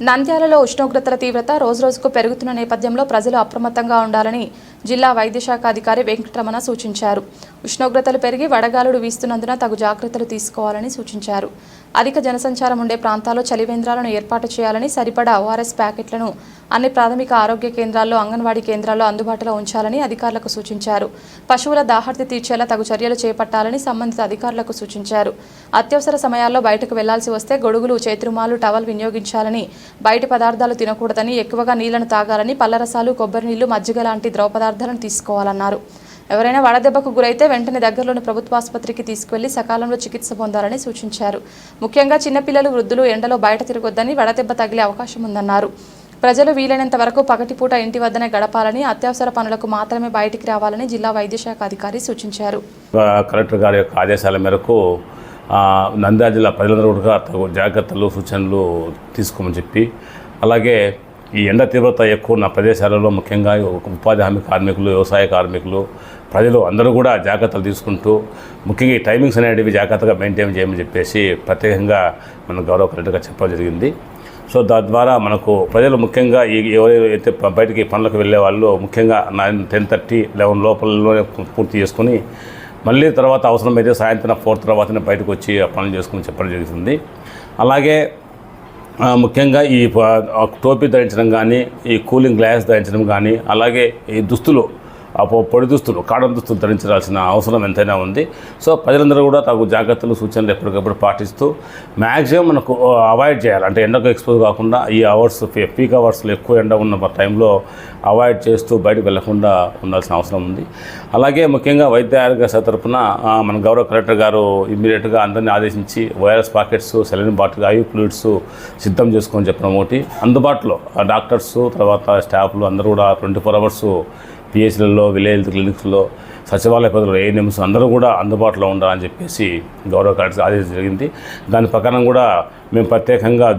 నంద్యాలలో ఉష్ణోగ్రతల తీవ్రత రోజురోజుకు పెరుగుతున్న నేపథ్యంలో ప్రజలు అప్రమత్తంగా ఉండాలని జిల్లా వైద్యశాఖ అధికారి వెంకటరమణ సూచించారు. ఉష్ణోగ్రతలు పెరిగి వడగాలుడు వీస్తున్నందున తగు జాగ్రత్తలు తీసుకోవాలని సూచించారు. అధిక జనసంచారం ఉండే ప్రాంతాల్లో చలివేంద్రాలను ఏర్పాటు చేయాలని సరిపడా ఓఆర్ఎస్ ప్యాకెట్లను అన్ని ప్రాథమిక ఆరోగ్య కేంద్రాల్లో అంగన్వాడీ కేంద్రాల్లో అందుబాటులో ఉంచాలని అధికారులకు సూచించారు. పశువుల దాహర్తి తీర్చేలా తగు చర్యలు చేపట్టాలని సంబంధిత అధికారులకు సూచించారు. అత్యవసర సమయాల్లో బయటకు వెళ్ళాల్సి వస్తే గొడుగులు చేతిరుమాలు టవల్ వినియోగించాలని బయటి పదార్థాలు తినకూడదని ఎక్కువగా నీళ్ళను తాగాలని పల్లరసాలు కొబ్బరి నీళ్ళు మజ్జిగ లాంటి ద్రవ పదార్థాలను తీసుకోవాలన్నారు. ఎవరైనా వడదెబ్బకు గురైతే వెంటనే దగ్గరలోని ప్రభుత్వ ఆసుపత్రికి తీసుకువెళ్ళి సకాలంలో చికిత్స పొందాలని సూచించారు. ముఖ్యంగా చిన్నపిల్లలు వృద్ధులు ఎండలో బయట తిరగొద్దని వడదెబ్బ తగిలే అవకాశం ఉందన్నారు. ప్రజలు వీలైనంత వరకు పగటిపూట ఇంటి వద్దనే గడపాలని అత్యవసర పనులకు మాత్రమే బయటికి రావాలని జిల్లా వైద్యశాఖ అధికారి సూచించారు. కలెక్టర్ గారి యొక్క ఆదేశాల మేరకు నంద్యాల జిల్లా ప్రజలందరూ కూడా జాగ్రత్తలు సూచనలు తీసుకోమని చెప్పి అలాగే ఈ ఎండ తీవ్రత ఎక్కువ ఉన్న ప్రదేశాలలో ముఖ్యంగా ఉపాధి హామీ కార్మికులు వ్యవసాయ కార్మికులు ప్రజలు అందరూ కూడా జాగ్రత్తలు తీసుకుంటూ ముఖ్యంగా ఈ టైమింగ్స్ అనేటివి జాగ్రత్తగా మెయింటైన్ చేయమని చెప్పేసి ప్రత్యేకంగా మన గౌరవ కలెక్టర్గా చెప్పడం జరిగింది. సో తద్వారా మనకు ప్రజలు ముఖ్యంగా ఈ ఎవరైతే బయటికి పనులకు వెళ్ళే వాళ్ళు ముఖ్యంగా నైన్ టెన్ థర్టీ లెవెన్ లోపలలోనే పూర్తి చేసుకుని మళ్ళీ తర్వాత అవసరమైతే సాయంత్రం ఫోర్ తర్వాతనే బయటకు వచ్చి ఆ పనులు చేసుకుని చెప్పడం జరుగుతుంది. అలాగే ముఖ్యంగా ఈ టోపీ ధరించడం కానీ ఈ కూలింగ్ గ్లాస్ ధరించడం కానీ అలాగే ఈ దుస్తులు పొడి దుస్తులు కాడం దుస్తులు ధరించాల్సిన అవసరం ఎంతైనా ఉంది. సో ప్రజలందరూ కూడా తగు జాగ్రత్తలు సూచనలు ఎప్పటికప్పుడు పాటిస్తూ మ్యాక్సిమం మనకు అవాయిడ్ చేయాలి. అంటే ఎండకు ఎక్స్పోజ్ కాకుండా ఈ అవర్స్ పీక్ అవర్స్లో ఎక్కువ ఎండ ఉన్న టైంలో అవాయిడ్ చేస్తూ బయటకు వెళ్ళకుండా ఉండాల్సిన అవసరం ఉంది. అలాగే ముఖ్యంగా వైద్య ఆరోగ్య శాఖ తరఫున మన గౌరవ కలెక్టర్ గారు ఇమ్మీడియట్గా అందరినీ ఆదేశించి virus packets saline bottle I fluids సిద్ధం చేసుకొని చెప్పడం ఒకటి అందుబాటులో ఆ డాక్టర్స్ తర్వాత స్టాఫ్లు అందరూ కూడా ట్వంటీ ఫోర్ అవర్స్ పిహెచ్లలో విలేజ్ క్లినిక్స్లో సచివాలయ పదవులు ఏఎన్ఎంస్ అందరూ కూడా అందుబాటులో ఉండాలని చెప్పేసి గౌరవ కలెక్టర్ ఆదేశం జరిగింది. దాని ప్రకారం కూడా మేము ప్రత్యేకంగా